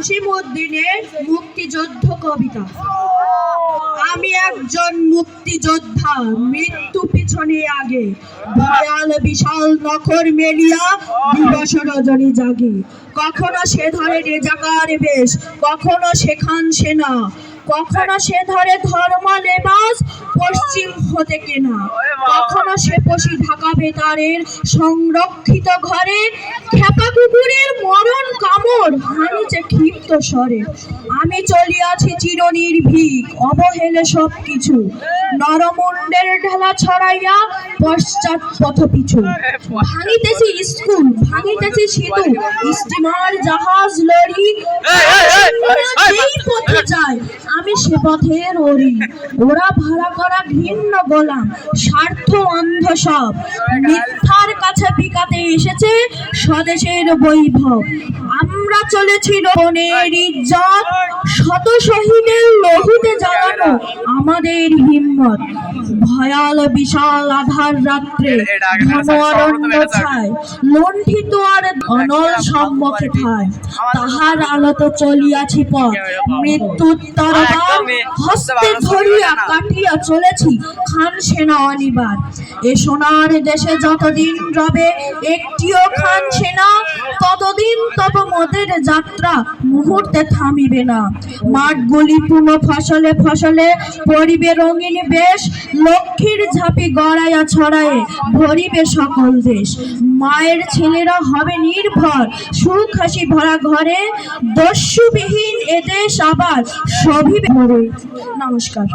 জসিম উদ্দিনের মুক্তিযুদ্ধ কবিতা। আমি একজন মুক্তিযোদ্ধা, মৃত্যু পিছনে আগে। বিশাল নখর মেলিয়া দিবস রজনী জাগে। কখনো সে ধরে রেজাকার বেশ, কখনো সেখান সেনা। কখনো সে ধরে ধর্ম লেবাস পশ্চিম হতে কেনা। কখনো সে পশি ঢাকা বেতারের সংরক্ষিত ঘরে খেপা হানিছে ক্ষিপ্ত স্বরে আমি চলিয়াছি চিরনির্ভীক অবহেলে সব কিছু নরমুণ্ডের ঢেলা ছড়াইয়া পশ্চাৎ পথ পিছু। ভাঙিতেছি স্কুল ভাঙিতেছি সেতু স্টিমার জাহাজ লরি পথে যায় আমি সে পথের ওরি ওরা ভাড়া করা ঘৃণ্য গোলাম স্বার্থ অন্ধ সব মিথ্যার কাছে বিকাতে এসেছে স্বদেশের বৈভব। আমরা চলেছি বনের ইজ্জত। শত শহীদের লহুতে জ্বালানো আমাদের হিম্মত। ভয়াল বিশাল আধার রাত্রে ছায় লণ্ঠিত আর অনল সম্মুখে ঠায়। তাহার আলোতে চলিয়াছি পথ। মৃত্যুর তারকা হস্তে ধরিয়া কাটিয়া চলেছি খান সেনা অনিবার। এ সোনার দেশে যতদিন রবে, একটিও খান সেনা ততদিন তব মোদের যাত্রা মুহূর্তে থামিবে না। মাঠগুলি পূর্ণ ফসলে ফসলে পরিবে রঙিন বেশ, লক্ষ্মীর ঝাঁপি গড়াইয়া ছড়ায়ে ভরিবে সকল দেশ। মায়ের ছেলেরা হবে নির্ভর, সুখ হাসি ভরা ঘরে, দস্যুবিহীন এদেশ আবার সবিবে নমস্কার।